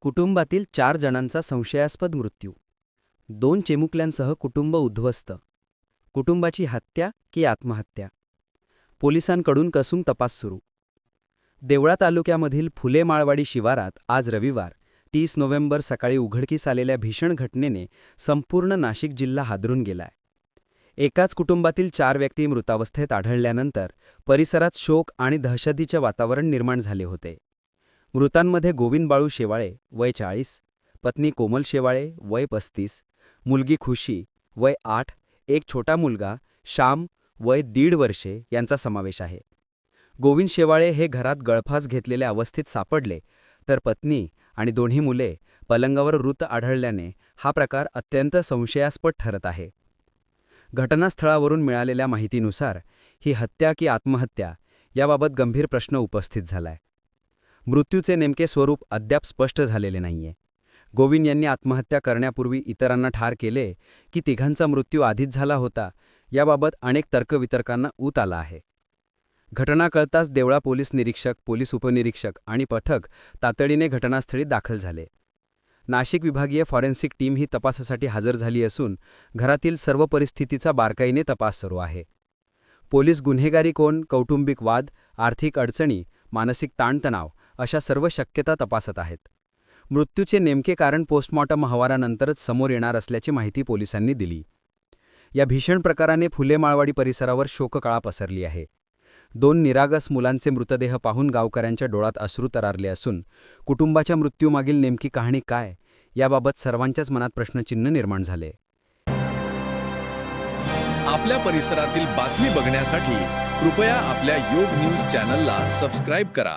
कुटुंबातील चार जणांचा संशयास्पद मृत्यू. दोन चिमुकल्यांसह कुटुंब उद्ध्वस्त. कुटुंबाची हत्या की आत्महत्या? पोलिसांकडून कसून तपास सुरू? देवळा तालुक्यामधील फुले माळवाडी शिवारात आज रविवार तीस नोव्हेंबर सकाळी उघडकीस आलेल्या भीषण घटनेने संपूर्ण नाशिक जिल्हा हादरून गेलाय. एकाच कुटुंबातील चार व्यक्ती मृतावस्थेत आढळल्यानंतर परिसरात शोक आणि दहशतीचे वातावरण निर्माण झाले होते. मृतांमध्ये गोविंद बाळू शेवाळे वय चाळीस पत्नी कोमल शेवाळे वय पस्तीस मुलगी खुशी वय आठ एक छोटा मुलगा श्याम वय दीड वर्षे यांचा समावेश आहे. गोविंद शेवाळे हे घरात गळफास घेतलेल्या अवस्थेत सापडले तर पत्नी आणि दोन्ही मुले पलंगावर मृत आढळल्याने हा प्रकार अत्यंत संशयास्पद ठरत आहे. घटनास्थळावरून मिळालेल्या माहितीनुसार ही हत्या की आत्महत्या याबाबत गंभीर प्रश्न उपस्थित झालाय. मृत्यूचे नेमके स्वरूप अद्याप स्पष्ट झालेले नाहीये. गोविंद यांनी आत्महत्या करण्यापूर्वी इतरांना ठार केले की तिघांचा मृत्यू आधीच झाला होता याबाबत अनेक तर्कवितर्कांना ऊत आला आहे. घटना कळताच देवळा पोलीस निरीक्षक पोलीस उपनिरीक्षक आणि पथक तातडीने घटनास्थळी दाखल झाले. नाशिक विभागीय फॉरेन्सिक टीम ही तपासासाठी हजर झाली असून घरातील सर्व परिस्थितीचा बारकाईने तपास सुरू आहे. पोलीस गुन्हेगारी कोण कौटुंबिक वाद आर्थिक अडचणी मानसिक ताणतणाव अशा सर्व शक्यता तपासत आहेत. मृत्यूचे नेमके कारण पोस्टमॉर्टम अहवालानंतरच समोर येणार असल्याची माहिती पोलिसांनी दिली. या भीषण प्रकाराने फुले माळवाडी परिसरावर शोककळा पसरली आहे. दोन निरागस मुलांचे मृतदेह पाहून गावकऱ्यांच्या डोळ्यात अश्रू तरारले असून कुटुंबाच्या मृत्यूमागील नेमकी कहाणी काय याबाबत सर्वांच्याच मनात प्रश्नचिन्ह निर्माण झाले. आपल्या परिसरातील बातमी बघण्यासाठी कृपया आपल्या योग न्यूज चॅनलला सबस्क्राईब करा.